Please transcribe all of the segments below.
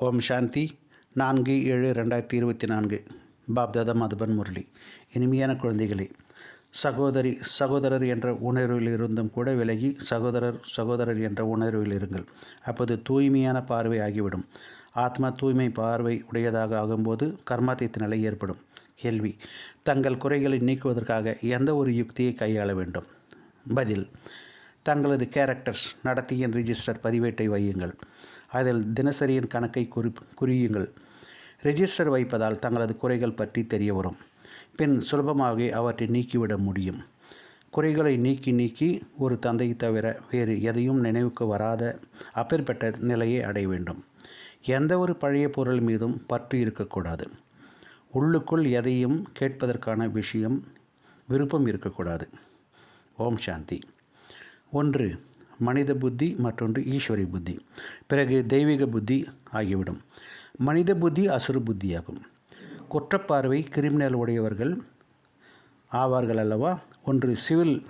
ஓம் சாந்தி. நான்கு ஏழு ரெண்டாயிரத்தி இருபத்தி நான்கு. பாப்தாதா மதுபன் முரளி. இனிமையான குழந்தைகளே சகோதரி சகோதரர் என்ற உணர்வில் இருந்தும் கூட விலகி சகோதரர் சகோதரர் என்ற உணர்வில் இருங்கள். அப்போது தூய்மையான பார்வை ஆகிவிடும். ஆத்மா தூய்மை பார்வை உடையதாக ஆகும்போது கர்மாத்தியத்து நிலை ஏற்படும். கேள்வி தங்கள் குறைகளை நீக்குவதற்காக எந்த ஒரு யுக்தியை கையாள வேண்டும்? பதில் தங்களது கேரக்டர்ஸ் நடத்தியின் ரிஜிஸ்டர் பதிவேட்டை வையுங்கள். அதில் தினசரியின் கணக்கை குறி குறியுங்கள். ரெஜிஸ்டர் வைப்பதால் தங்களது குறைகள் பற்றி தெரிய வரும். பின் சுலபமாக அவற்றை நீக்கிவிட முடியும். குறைகளை நீக்கி நீக்கி ஒரு தந்தை தவிர வேறு எதையும் நினைவுக்கு வராத அப்பேற்பட்ட நிலையை அடைய வேண்டும். எந்த ஒரு பழைய பொருள் மீதும் பற்று இருக்கக்கூடாது. உள்ளுக்குள் எதையும் கேட்பதற்கான விஷயம் விருப்பம் இருக்கக்கூடாது. ஓம் சாந்தி. ஒன்று மனித புத்தி மற்றொன்று ஈஸ்வரி புத்தி. பிறகு தெய்வீக புத்தி ஆகிவிடும். மனித புத்தி அசுர புத்தியாகும். குற்றப்பார்வை கிரிமினல் உடையவர்கள் ஆவார்கள் அல்லவா? ஒன்று சிவில்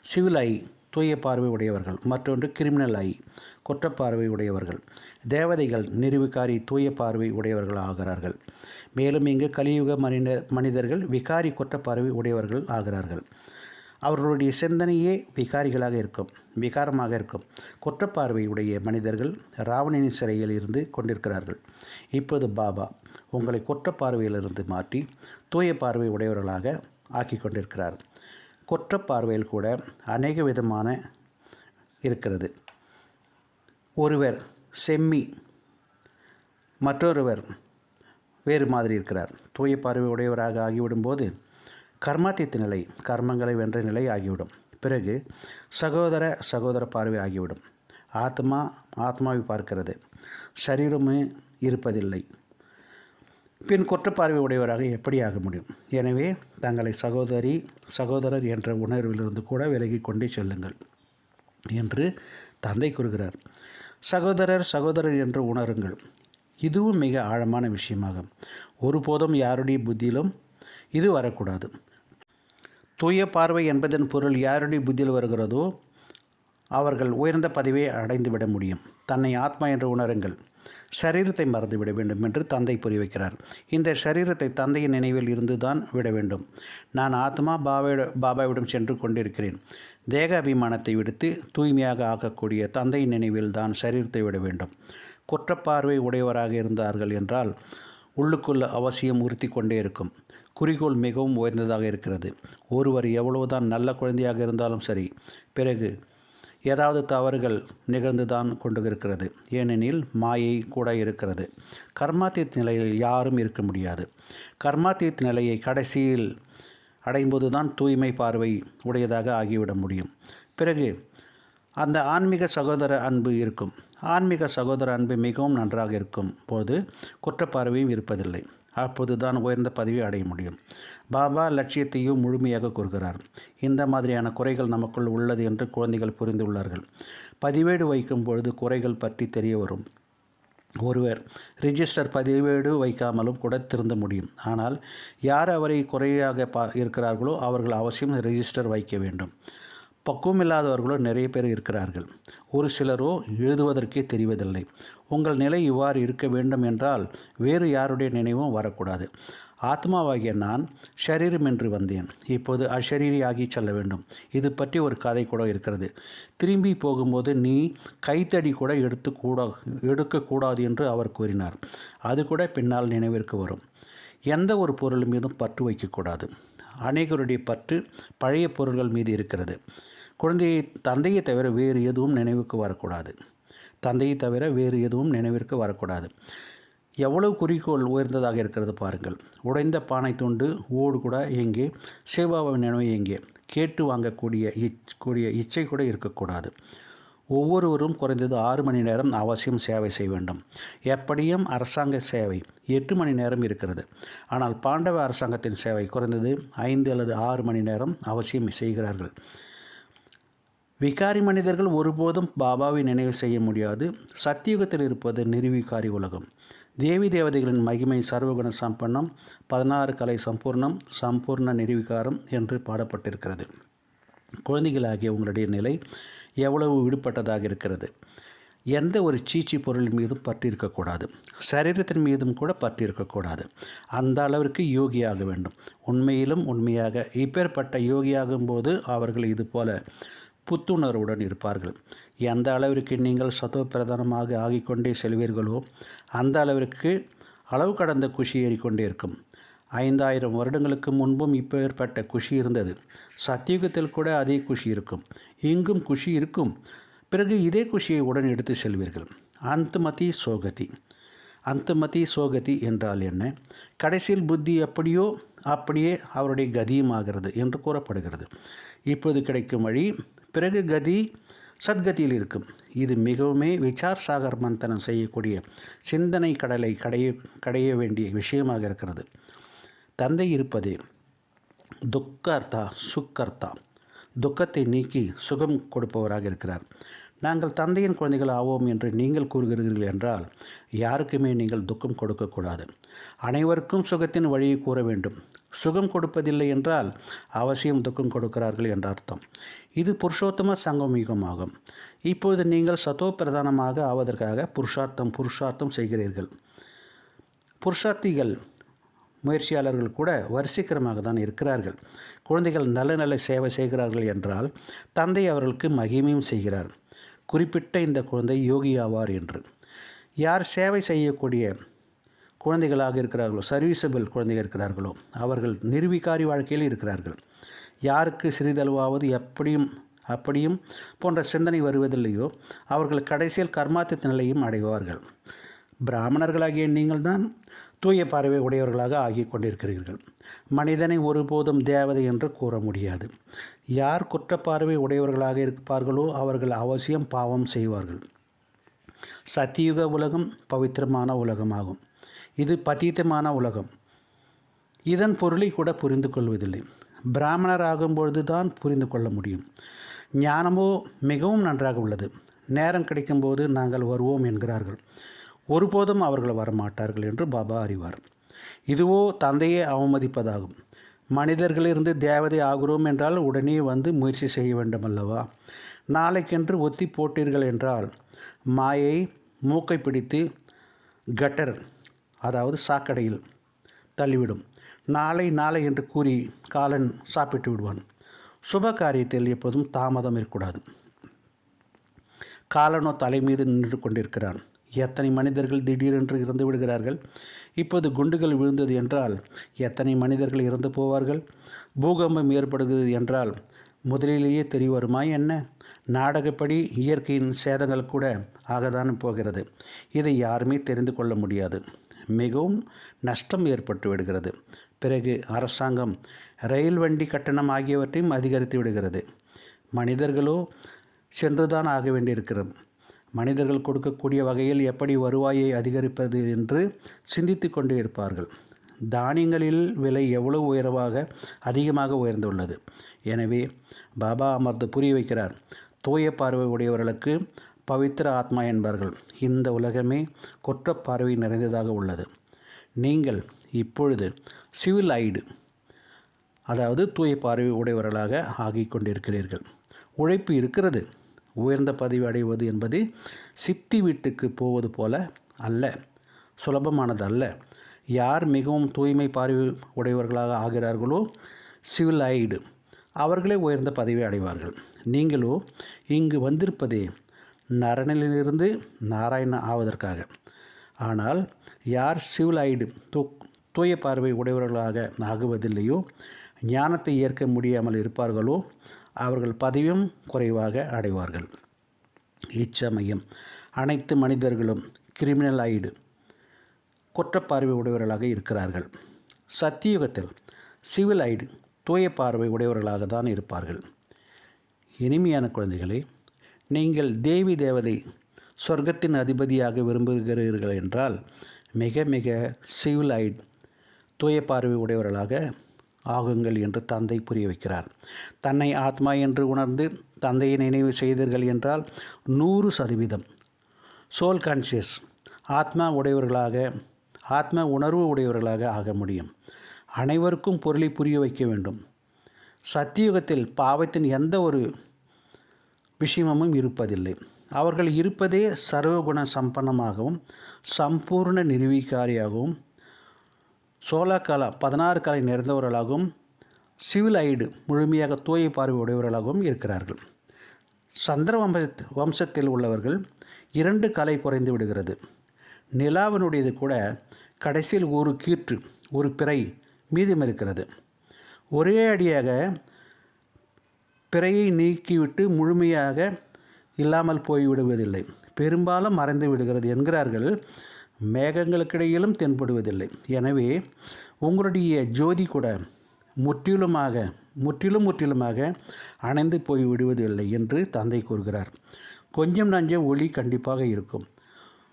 சிவில் ஐ தூய பார்வை உடையவர்கள் மற்றொன்று கிரிமினல் ஐ குற்றப்பார்வை உடையவர்கள். தேவதைகள் நிறுவிகாரி தூய பார்வை உடையவர்கள் ஆகிறார்கள். மேலும் இங்கு கலியுக மனித மனிதர்கள் விகாரி குற்றப்பார்வை உடையவர்கள் ஆகிறார்கள். அவர்களுடைய சிந்தனையே விகாரிகளாக இருக்கும் விகாரமாக இருக்கும். குற்றப்பார்வையுடைய மனிதர்கள் ராவணனின் சிறையில் இருந்து கொண்டிருக்கிறார்கள். இப்போது பாபா உங்களை குற்றப்பார்வையிலிருந்து மாற்றி தூய பார்வை உடையவர்களாக ஆக்கி கொண்டிருக்கிறார். குற்றப்பார்வையில் கூட அநேக விதமான இருக்கிறது. ஒருவர் செம்மி மற்றொருவர் வேறு மாதிரி இருக்கிறார். தூய பார்வை உடையவராக ஆகிவிடும்போது கர்மாத்தித்த நிலை கர்மங்களை வென்ற நிலை ஆகிவிடும். பிறகு சகோதர சகோதர பார்வை ஆகிவிடும். ஆத்மா ஆத்மாவை பார்க்கிறது. சரீரமே இருப்பதில்லை. பின் குற்றப்பார்வை உடையவராக எப்படி ஆக முடியும்? எனவே தங்களை சகோதரி சகோதரர் என்ற உணர்விலிருந்து கூட விலகி கொண்டே செல்லுங்கள் என்று தந்தை கூறுகிறார். சகோதரர் சகோதரர் என்று உணருங்கள். இதுவும் மிக ஆழமான விஷயமாகும். ஒருபோதும் யாருடைய புத்தியிலும் இது வரக்கூடாது. தூய பார்வை என்பதன் பொருள் யாருடைய புத்தியில் வருகிறதோ அவர்கள் உயர்ந்த பதவியை அடைந்துவிட முடியும். தன்னை ஆத்மா என்று உணருங்கள். சரீரத்தை மறந்துவிட வேண்டும் என்று தந்தை புரிய வைக்கிறார். இந்த சரீரத்தை தந்தையின் நினைவில் இருந்து தான் விட வேண்டும். நான் ஆத்மா பாபாவிட பாபாவிடம் சென்று கொண்டிருக்கிறேன். தேக அபிமானத்தை விடுத்து தூய்மையாக ஆக்கக்கூடிய தந்தையின் நினைவில் தான் சரீரத்தை விட வேண்டும். குற்றப்பார்வை உடையவராக இருந்தார்கள் என்றால் உள்ளுக்குள்ள அவசியம் உறுத்தி கொண்டே இருக்கும். குறிக்கோள் மிகவும் உயர்ந்ததாக இருக்கிறது. ஒருவர் எவ்வளவுதான் நல்ல குழந்தையாக இருந்தாலும் சரி பிறகு ஏதாவது தவறுகள் நிகழ்ந்து தான் கொண்டு இருக்கிறது ஏனெனில் மாயை கூட இருக்கிறது. கர்மாத்தீத் நிலையில் யாரும் இருக்க முடியாது. கர்மாத்தீத் நிலையை கடைசியில் அடையும்போது தான் தூய்மை பார்வை உடையதாக ஆகிவிட முடியும். பிறகு அந்த ஆன்மீக சகோதர அன்பு இருக்கும். ஆன்மீக சகோதர அன்பு மிகவும் நன்றாக இருக்கும் போது குற்றப்பார்வையும் இருப்பதில்லை. அப்போது தான் உயர்ந்த பதவி அடைய முடியும். பாபா லட்சியத்தையும் முழுமையாக கூறுகிறார். இந்த மாதிரியான குறைகள் நமக்குள் உள்ளது என்று குழந்தைகள் புரிந்துள்ளார்கள் பதிவேடு வைக்கும் பொழுது குறைகள் பற்றி தெரிய வரும். ஒருவர் ரிஜிஸ்டர் பதிவேடு வைக்காமலும் கூட திருந்த முடியும். ஆனால் யார் அவரை குறையாக பா இருக்கிறார்களோ அவர்கள் அவசியம் ரிஜிஸ்டர் வைக்க வேண்டும். பக்குவமில்லாதவர்களோ நிறைய பேர் இருக்கிறார்கள். ஒரு சிலரோ எழுதுவதற்கே தெரிவதில்லை. உங்கள் நிலை இவ்வாறு இருக்க வேண்டும் என்றால் வேறு யாருடைய நினைவும் வரக்கூடாது. ஆத்மாவாகிய நான் ஷரீரம் என்று வந்தேன். இப்போது அஷரீரியாகி செல்ல வேண்டும். இது பற்றி ஒரு கதை கூட இருக்கிறது. திரும்பி போகும்போது நீ கைத்தடி கூட எடுத்து கூட எடுக்கக்கூடாது என்று அவர் கூறினார். அது கூட பின்னால் நினைவிற்கு வரும். எந்த ஒரு பொருள் மீதும் பற்று வைக்கக்கூடாது. அநேகருடைய பற்று பழைய பொருள்கள் மீது இருக்கிறது. குழந்தையை தந்தையை தவிர வேறு எதுவும் நினைவுக்கு வரக்கூடாது. தந்தையை தவிர வேறு எதுவும் நினைவிற்கு வரக்கூடாது. எவ்வளவு குறிக்கோள் உயர்ந்ததாக இருக்கிறது பாருங்கள். உடைந்த பானை துண்டு ஓடு கூட எங்கே சேவாவின் நினைவு எங்கே கேட்டு வாங்கக்கூடிய இச் கூடிய இச்சை கூட இருக்கக்கூடாது. ஒவ்வொருவரும் குறைந்தது ஆறு மணி நேரம் அவசியம் சேவை செய்ய வேண்டும். எப்படியும் அரசாங்க சேவை எட்டு மணி நேரம் இருக்கிறது. ஆனால் பாண்டவ அரசாங்கத்தின் சேவை குறைந்தது ஐந்து அல்லது ஆறு மணி நேரம் அவசியம் செய்கிறார்கள். விகாரி மனிதர்கள் ஒருபோதும் பாபாவை நினைவு செய்ய முடியாது. சத்தியுகத்தில் இருப்பது நிர்விகாரி உலகம். தேவி தேவதைகளின் மகிமை சர்வகுண சம்பன்னம் பதினாறு கலை சம்பூர்ணம் சம்பூர்ண நிர்விகாரம் என்று பாடப்பட்டிருக்கிறது. குழந்தைகளாகிய உங்களுடைய நிலை எவ்வளவு விடுபட்டதாக இருக்கிறது? எந்த ஒரு சீச்சி பொருள் மீதும் பற்று இருக்கக்கூடாது சரீரத்தின் மீதும் கூட பற்று இருக்கக்கூடாது அந்த அளவிற்கு யோகியாக வேண்டும். உண்மையிலும் உண்மையாக. இப்பேற்பட்ட யோகியாகும் போது அவர்கள் இது போல புத்துணர்வுடன் இருப்பார்கள். எந்த அளவிற்கு நீங்கள் சத்துவ பிரதானமாக ஆகிக்கொண்டே செல்வீர்களோ அந்த அளவிற்கு அளவு கடந்த குஷி ஏறிக்கொண்டே இருக்கும். ஐந்தாயிரம் வருடங்களுக்கு முன்பும் இப்போ ஏற்பட்ட குஷி இருந்தது. சத்தியுகத்தில் கூட அதே குஷி இருக்கும். இங்கும் குஷி இருக்கும். பிறகு இதே குஷியை உடன் எடுத்து செல்வீர்கள். அந்தமதி சோகதி. அந்தமதி சோகதி என்றால் என்ன? கடைசியில் புத்தி எப்படியோ அப்படியே அவருடைய கதியும் ஆகிறது என்று கூறப்படுகிறது. இப்போது கிடைக்கும் வழி பிறகு கதி சத்கதியில் இருக்கும். இது மிகவுமே விசார் சாகர் மந்தனம் செய்யக்கூடிய சிந்தனை கடலை கடைய கடைய வேண்டிய விஷயமாக இருக்கிறது. தந்தை இருப்பது துக்கர்த்தா சுக்கர்த்தா. துக்கத்தை நீக்கி சுகம் கொடுப்பவராக இருக்கிறார். நாங்கள் தந்தையின் குழந்தைகள் ஆவோம் என்று நீங்கள் கூறுகிறீர்கள் என்றால் யாருக்குமே நீங்கள் துக்கம் கொடுக்கக்கூடாது. அனைவருக்கும் சுகத்தின் வழியை கூற வேண்டும். சுகம் கொடுப்பதில்லை என்றால் அவசியம் துக்கம் கொடுக்கிறார்கள் என்ற அர்த்தம். இது புருஷோத்தம சங்கமயுகமாகும் இப்பொழுது நீங்கள் சதோ பிரதானமாக ஆவதற்காக புருஷார்த்தம் புருஷார்த்தம் செய்கிறீர்கள். புருஷார்த்திகள் முயற்சியாளர்கள் கூட வரிசைக்கரமாக தான் இருக்கிறார்கள். குழந்தைகள் நல்ல நல்ல சேவை செய்கிறார்கள் என்றால் தந்தை அவர்களுக்கு மகிமையும் செய்கிறார். குறிப்பிட்ட இந்த குழந்தை யோகி ஆவார் என்று. யார் சேவை செய்யக்கூடிய குழந்தைகளாக இருக்கிறார்களோ சர்வீசபிள் குழந்தைகள் இருக்கிறார்களோ அவர்கள் நிர்வீகாரி வாழ்க்கையில் இருக்கிறார்கள். யாருக்கு சிறிதளவாவது எப்படியும் அப்படியும் போன்ற சிந்தனை வருவதில்லையோ? அவர்கள் கடைசியில் கர்மாத்தித்த நிலையும் அடைவார்கள். பிராமணர்களாகிய நீங்கள்தான் தூய பார்வை உடையவர்களாக ஆகி கொண்டிருக்கிறீர்கள். மனிதனை ஒருபோதும் தேவதை என்று கூற முடியாது. யார் குற்றப்பார்வை உடையவர்களாக இருப்பார்களோ அவர்கள் அவசியம் பாவம் செய்வார்கள். சத்தியுக உலகம் பவித்திரமான உலகமாகும். இது பதீத்தமான உலகம். இதன் பொருளை கூட புரிந்து கொள்வதில்லை பிராமணர் ஆகும்பொழுது தான் புரிந்து கொள்ள முடியும். ஞானமோ மிகவும் நன்றாக உள்ளது. நேரம் கிடைக்கும்போது நாங்கள் வருவோம் என்கிறார்கள். ஒருபோதும் அவர்கள் வரமாட்டார்கள் என்று பாபா அறிவார். இதுவோ தந்தையை அவமதிப்பதாகும். மனிதர்களிலிருந்து தேவதை ஆகிறோம் என்றால் உடனே வந்து முயற்சி செய்ய வேண்டும் அல்லவா நாளைக்கென்று ஒத்தி போட்டீர்கள் என்றால் மாயை மூக்கை பிடித்து கட்டர் அதாவது சாக்கடையில் தள்ளிவிடும். நாளை நாளை என்று கூறி காலன் சாப்பிட்டு விடுவான். சுப காரியத்தில் எப்போதும் தாமதம் இருக்கக்கூடாது. காலனோ தலை மீது நின்று கொண்டிருக்கிறான். எத்தனை மனிதர்கள் திடீரென்று இறந்து விடுகிறார்கள்? இப்போது குண்டுகள் விழுந்தது என்றால் எத்தனை மனிதர்கள் இறந்து போவார்கள்? பூகம்பம் ஏற்படுகிறது என்றால் முதலிலேயே தெரிய வருமா என்ன? நாடகப்படி இயற்கையின் சேதங்கள் கூட ஆகத்தான் போகிறது. இதை யாருமே தெரிந்து கொள்ள முடியாது. மிகவும் நஷ்டம் ஏற்பட்டு விடுகிறது. பிறகு அரசாங்கம் ரயில் வண்டி கட்டணம் ஆகியவற்றையும் அதிகரித்து விடுகிறது. மனிதர்களோ சென்றுதான் ஆக வேண்டியிருக்கிறது. மனிதர்கள் கொடுக்கக்கூடிய வகையில் எப்படி வருவாயை அதிகரிப்பது என்று சிந்தித்து கொண்டே இருப்பார்கள். தானியங்களில் விலை எவ்வளவு உயர்வாக அதிகமாக உயர்ந்துள்ளது. எனவே பாபா அமர்ந்து புரிய வைக்கிறார். தூய பார்வை உடையவர்களுக்கு பவித்திர ஆத்மா என்பார்கள். இந்த உலகமே குற்றப்பார்வை நிறைந்ததாக உள்ளது. நீங்கள் இப்பொழுது சிவில் ஐடு அதாவது தூய பார்வை உடையவர்களாக ஆகிக் கொண்டிருக்கிறீர்கள் உழைப்பு இருக்கிறது. உயர்ந்த பதவி அடைவது என்பது சித்தி வீட்டுக்கு போவது போல அல்ல சுலபமானது அல்ல யார் மிகவும் தூய்மை பார்வை உடையவர்களாக ஆகிறார்களோ சிவில் ஐடு அவர்களே உயர்ந்த பதவி அடைவார்கள். நீங்களோ இங்கு வந்திருப்பதே நரனிலிருந்து நாராயண ஆவதற்காக. ஆனால் யார் சிவிலைடு தூ தூய பார்வை உடையவர்களாக ஆகுவதில்லையோ? ஞானத்தை ஏற்க முடியாமல் இருப்பார்களோ? அவர்கள் பதவியும் குறைவாக அடைவார்கள். இச்சமயம். அனைத்து மனிதர்களும் கிரிமினல் ஐடு குற்றப்பார்வை உடையவர்களாக இருக்கிறார்கள். சத்தியுகத்தில் சிவில் ஐடு தூய பார்வை உடையவர்களாக தான் இருப்பார்கள். இனிமையான குழந்தைகளே நீங்கள் தேவி தேவதை சொர்க்கத்தின் அதிபதியாக விரும்புகிறீர்கள் என்றால் மிக மிக சிவில் ஐட் தூய பார்வை உடையவர்களாக ஆகுங்கள் என்று தந்தை புரிய வைக்கிறார். தன்னை ஆத்மா என்று உணர்ந்து தந்தையை நினைவு செய்தீர்கள் என்றால் நூறு சதவீதம். சோல் கான்சியஸ் ஆத்மா உடையவர்களாக ஆத்ம உணர்வு உடையவர்களாக ஆக முடியும். அனைவருக்கும் பொருளை புரிய வைக்க வேண்டும். சத்தியுகத்தில் பாவத்தின் எந்த ஒரு விஷயமும் இருப்பதில்லை. அவர்கள் இருப்பதே சர்வகுண சம்பன்னமாகவும் சம்பூர்ண நிர்வீகாரியாகவும் சோலாக்கலா பதினாறு கலை நிறைந்தவர்களாகவும் சிவில் ஐடு முழுமையாக தூய பார்வை உடையவர்களாகவும் இருக்கிறார்கள். சந்திர வம்ச வம்சத்தில் உள்ளவர்கள் இரண்டு கலை குறைந்து விடுகிறது. நிலாவினுடையது கூட கடைசியில் ஒரு கீற்று ஒரு பிறை மீதம் இருக்கிறது. ஒரே அடியாக பிறையை நீக்கிவிட்டு முழுமையாக இல்லாமல் போய்விடுவதில்லை. பெரும்பாலும் மறைந்து விடுகிறது என்கிறார்கள். மேகங்களுக்கிடையிலும் தென்படுவதில்லை. எனவே உங்களுடைய ஜோதி கூட முற்றிலுமாக முற்றிலும் முற்றிலுமாக அணைந்து போய் விடுவதில்லை என்று தந்தை கூறுகிறார். கொஞ்சம் நஞ்சம் ஒளி கண்டிப்பாக இருக்கும்.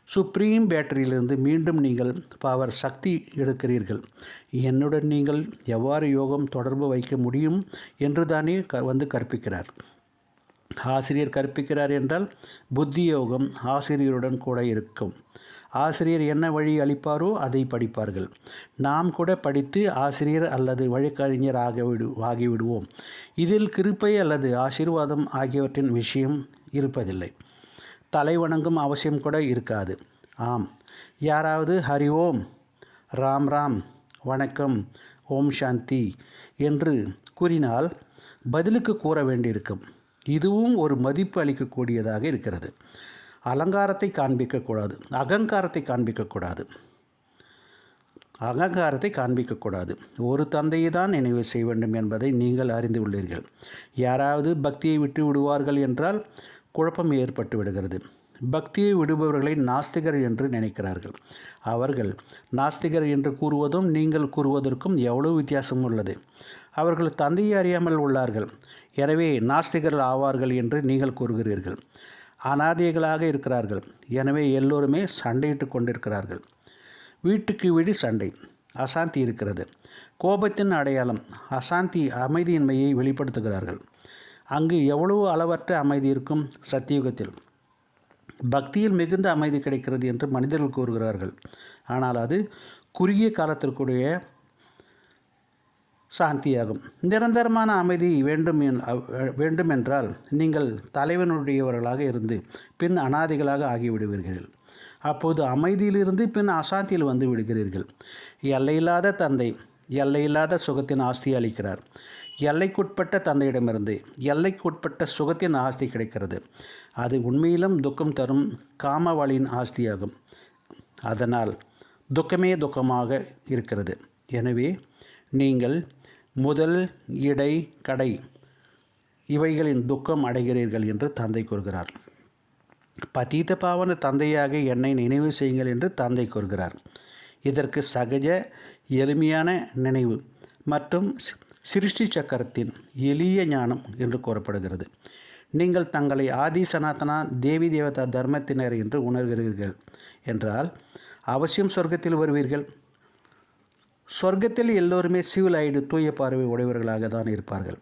சுப்ரீம் பேட்டரியிலிருந்து மீண்டும் நீங்கள் பவர் சக்தி எடுக்கிறீர்கள். என்னுடன் நீங்கள் எவ்வாறு யோகம் தொடர்பு வைக்க முடியும் என்று தானே க வந்து கற்பிக்கிறார். ஆசிரியர் கற்பிக்கிறார் என்றால் புத்தி யோகம் ஆசிரியருடன் கூட இருக்கும். ஆசிரியர் என்ன வழி அளிப்பாரோ அதை படிப்பார்கள். நாம் கூட படித்து ஆசிரியர் அல்லது வழக்கறிஞர் ஆகிவிடு ஆகிவிடுவோம். இதில் கிருப்பை அல்லது ஆசீர்வாதம் ஆகியவற்றின் விஷயம் இருப்பதில்லை. தலை வணங்கும் அவசியம் கூட இருக்காது. ஆம். யாராவது ஹரி ஓம் ராம் ராம் வணக்கம் ஓம் சாந்தி என்று கூறினால் பதிலுக்கு கூற வேண்டியிருக்கும். இதுவும் ஒரு மதிப்பு அளிக்கக்கூடியதாக இருக்கிறது. அலங்காரத்தை காண்பிக்கக்கூடாது. அகங்காரத்தை காண்பிக்கக்கூடாது. அகங்காரத்தை காண்பிக்கக்கூடாது. ஒரு தந்தையை தான் நினைவு செய்ய வேண்டும் என்பதை நீங்கள் அறிந்து உள்ளீர்கள். யாராவது பக்தியை விட்டு விடுவார்கள் என்றால் குழப்பம் ஏற்பட்டு விடுகிறது. பக்தியை விடுபவர்களை நாஸ்திகர் என்று நினைக்கிறார்கள். அவர்கள் நாஸ்திகர் என்று கூறுவதும் நீங்கள் கூறுவதற்கும் எவ்வளவு வித்தியாசம் உள்ளது. அவர்கள் தந்தையை அறியாமல் உள்ளார்கள். எனவே நாஸ்திகர்கள் ஆவார்கள் என்று நீங்கள் கூறுகிறீர்கள். அனாதைகளாக இருக்கிறார்கள். எனவே எல்லோருமே சண்டையிட்டு கொண்டிருக்கிறார்கள். வீட்டுக்கு வீடு சண்டை. அசாந்தி இருக்கிறது. கோபத்தின் அடையாளம். அசாந்தி அமைதியின்மையை வெளிப்படுத்துகிறார்கள். அங்கு எவ்வளவு அளவற்ற அமைதி இருக்கும்? சத்தியுகத்தில். பக்தியில் மிகுந்த அமைதி கிடைக்கிறது என்று மனிதர்கள் கூறுகிறார்கள். ஆனால் அது குறுகிய காலத்திற்குரிய சாந்தியாகும். நிரந்தரமான அமைதி வேண்டும் என் நீங்கள் தலைவனுடையவர்களாக இருந்து பின் அனாதிகளாக ஆகிவிடுவீர்கள். அப்போது அமைதியிலிருந்து பின் அசாந்தியில் வந்து விடுகிறீர்கள். எல்லையில்லாத தந்தை எல்லையில்லாத சுகத்தின் ஆஸ்தி அளிக்கிறார். எல்லைக்குட்பட்ட தந்தையிடமிருந்து எல்லைக்குட்பட்ட சுகத்தின் ஆஸ்தி கிடைக்கிறது. அது உண்மையிலும் துக்கம் தரும் காமவாளியின் ஆஸ்தியாகும். அதனால் துக்கமே துக்கமாக இருக்கிறது. எனவே நீங்கள் முதல் இடை கடை. இவைகளின் துக்கம் அடைகிறீர்கள் என்று தந்தை கூறுகிறார். பதீத பாவன தந்தையாக என்னை நினைவு செய்யுங்கள் என்று தந்தை கூறுகிறார். இதற்கு சகஜ எளிமையான நினைவு மற்றும் சிருஷ்டி சக்கரத்தின் எளிய ஞானம் என்று கூறப்படுகிறது. நீங்கள் தங்களை ஆதி சனாதனா தேவி தேவதா தர்மத்தினர் என்று உணர்கிறீர்கள் என்றால் அவசியம் சொர்க்கத்தில் வருவீர்கள். சொர்க்கத்தில் எல்லோருமே சிவில் ஐடு தூய பார்வை உடையவர்களாக தான் இருப்பார்கள்.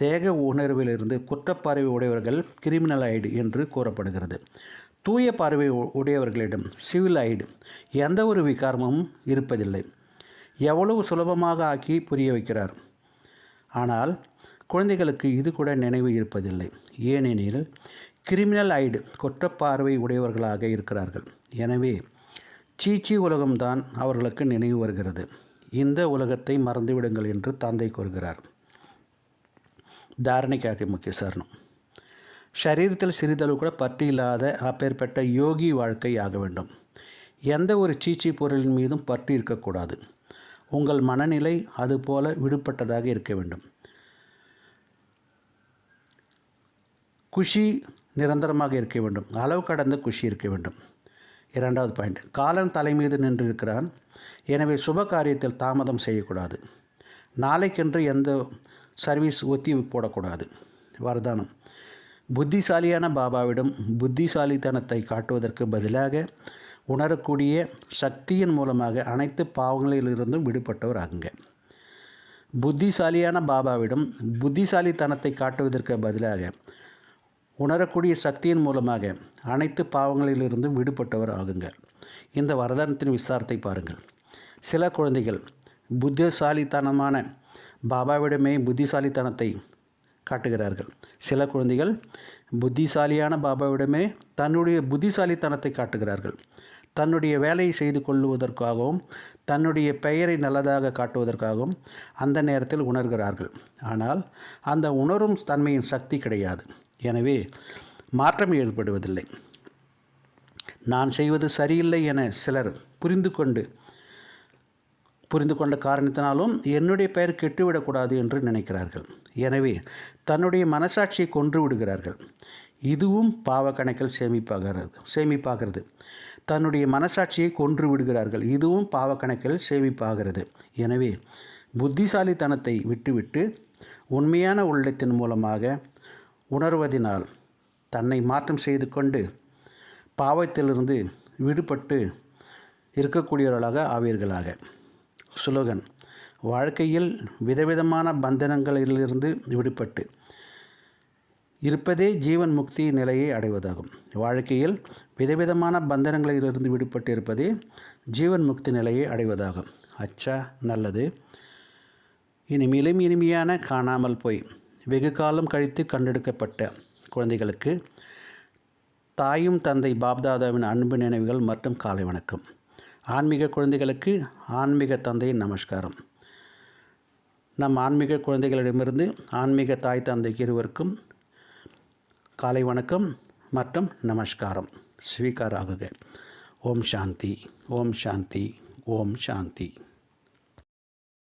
தேக உணர்விலிருந்து குற்றப்பார்வை உடையவர்கள் கிரிமினல் ஐடு என்று கூறப்படுகிறது. தூய பார்வை உடையவர்களிடம் சிவில் ஐடு எந்த ஒரு விகாரமும் இருப்பதில்லை. எவ்வளவு சுலபமாக ஆக்கி புரிய வைக்கிறார். ஆனால் குழந்தைகளுக்கு இது கூட நினைவு இருப்பதில்லை. ஏனெனில் கிரிமினல் ஐடு குற்றப்பார்வை உடையவர்களாக இருக்கிறார்கள். எனவே சீச்சி உலகம்தான் அவர்களுக்கு நினைவு வருகிறது. இந்த உலகத்தை மறந்துவிடுங்கள் என்று தந்தை கூறுகிறார். தாரணைக்காக முக்கிய சரணம் சரீரத்தில் சிறிதளவு கூட பற்று இல்லாத அப்பேற்பட்ட யோகி வாழ்க்கை ஆக வேண்டும். எந்த ஒரு சீச்சி பொருளின் மீதும் பற்று இருக்கக்கூடாது. உங்கள் மனநிலை அதுபோல விடுபட்டதாக இருக்க வேண்டும். குஷி நிரந்தரமாக இருக்க வேண்டும். அளவு கடந்த குஷி இருக்க வேண்டும். இரண்டாவது பாயிண்ட் காலன் தலை மீது நின்று இருக்கிறான் எனவே சுப காரியத்தில் தாமதம் செய்யக்கூடாது. நாளைக்கென்று எந்த சர்வீஸ் ஒத்தி போடக்கூடாது. வரதானம். புத்திசாலியான பாபாவிடம் புத்திசாலித்தனத்தை காட்டுவதற்கு பதிலாக உணரக்கூடிய சக்தியின் மூலமாக அனைத்து பாவங்களிலிருந்தும் விடுபட்டவர் ஆகுங்க புத்திசாலியான பாபாவிடம் புத்திசாலித்தனத்தை காட்டுவதற்கு பதிலாக உணரக்கூடிய சக்தியின் மூலமாக அனைத்து பாவங்களிலிருந்தும் விடுபட்டவர் ஆகுங்க இந்த வரதானத்தின் விசாரத்தை பாருங்கள். சில குழந்தைகள் புத்திசாலித்தனமான பாபாவிடமே புத்திசாலித்தனத்தை காட்டுகிறார்கள். சில குழந்தைகள் புத்திசாலியான பாபாவிடமே தன்னுடைய புத்திசாலித்தனத்தை காட்டுகிறார்கள். தன்னுடைய வேலையை செய்து கொள்ளுவதற்காகவும் தன்னுடைய பெயரை நல்லதாக காட்டுவதற்காகவும் அந்த நேரத்தில் உணர்கிறார்கள். ஆனால் அந்த உணரும் தன்மையின் சக்தி கிடையாது. எனவே மாற்றம் ஏற்படுவதில்லை. நான் செய்வது சரியில்லை என சிலர் புரிந்து கொண்டு புரிந்து கொண்ட காரணத்தினாலும் என்னுடைய பெயர் கெட்டுவிடக்கூடாது என்று நினைக்கிறார்கள். எனவே தன்னுடைய மனசாட்சியை கொன்று விடுகிறார்கள். இதுவும் பாவ கணக்கில் சேமிப்பாகிறது சேமிப்பாகிறது. தன்னுடைய மனசாட்சியை கொன்று விடுகிறார்கள். இதுவும் பாவ கணக்கில் சேமிப்பாகிறது. எனவே புத்திசாலித்தனத்தை விட்டுவிட்டு உண்மையான உள்ளத்தின் மூலமாக உணர்வதினால் தன்னை மாற்றம் செய்து கொண்டு பாவத்திலிருந்து விடுபட்டு இருக்கக்கூடியவர்களாக ஆவீர்களாக. சுலோகன் வாழ்க்கையில் விதவிதமான பந்தனங்களிலிருந்து விடுபட்டு இருப்பதே ஜீவன் முக்தி நிலையை அடைவதாகும். வாழ்க்கையில் விதவிதமான பந்தனங்களிலிருந்து விடுபட்டு இருப்பதே ஜீவன் முக்தி நிலையை அடைவதாகும். அச்சா நல்லது. இனிமேலும் இனிமையான காணாமல் போய் வெகு காலம் கழித்து கண்டெடுக்கப்பட்ட குழந்தைகளுக்கு தாயும் தந்தை பாப்தாதாவின் அன்பு நினைவுகள் மற்றும் காலை வணக்கம். ஆன்மீக குழந்தைகளுக்கு ஆன்மீக தந்தையின் நமஸ்காரம். நம் ஆன்மீக குழந்தைகளிடமிருந்து ஆன்மீக தாய் தந்தைக்கு இருவருக்கும் காலை வணக்கம் மற்றும் நமஸ்காரம். ஸ்வீகாராகுக. ஓம் சாந்தி ஓம் சாந்தி ஓம் சாந்தி.